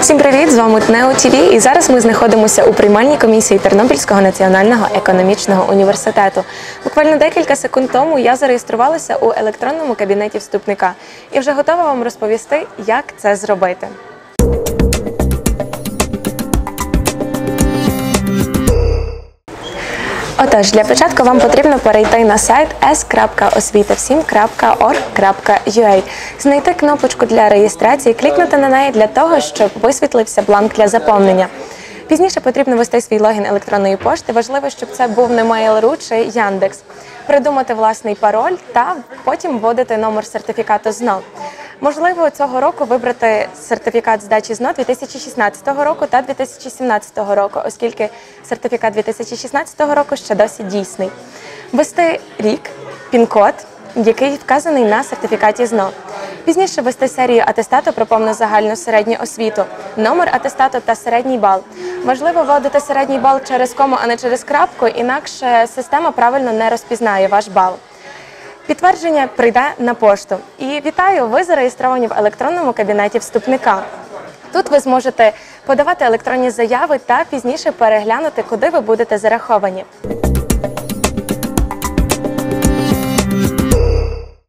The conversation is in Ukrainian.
Всім привіт! З вами ТНЕО ТВ і зараз ми знаходимося у приймальній комісії Тернопільського національного економічного університету. Буквально декілька секунд тому я зареєструвалася у електронному кабінеті вступника і вже готова вам розповісти, як це зробити. Отож, для початку вам потрібно перейти на сайт s.освітавсім.org.ua, знайти кнопочку для реєстрації, клікнути на неї для того, щоб висвітлився бланк для заповнення. Пізніше потрібно ввести свій логін електронної пошти. Важливо, щоб це був не Mail.ru чи Яндекс. Придумати власний пароль та потім вводити номер сертифікату ЗНО. Можливо, цього року вибрати сертифікат здачі ЗНО 2016 року та 2017 року, оскільки сертифікат 2016 року ще досі дійсний. Ввести рік, пін-код, який вказаний на сертифікаті ЗНО. Пізніше ввести серію атестату про повну загальну середню освіту, номер атестату та середній бал. Важливо вводити середній бал через кому, а не через крапку, інакше система правильно не розпізнає ваш бал. Підтвердження прийде на пошту. І вітаю, ви зареєстровані в електронному кабінеті вступника. Тут ви зможете подавати електронні заяви та пізніше переглянути, куди ви будете зараховані.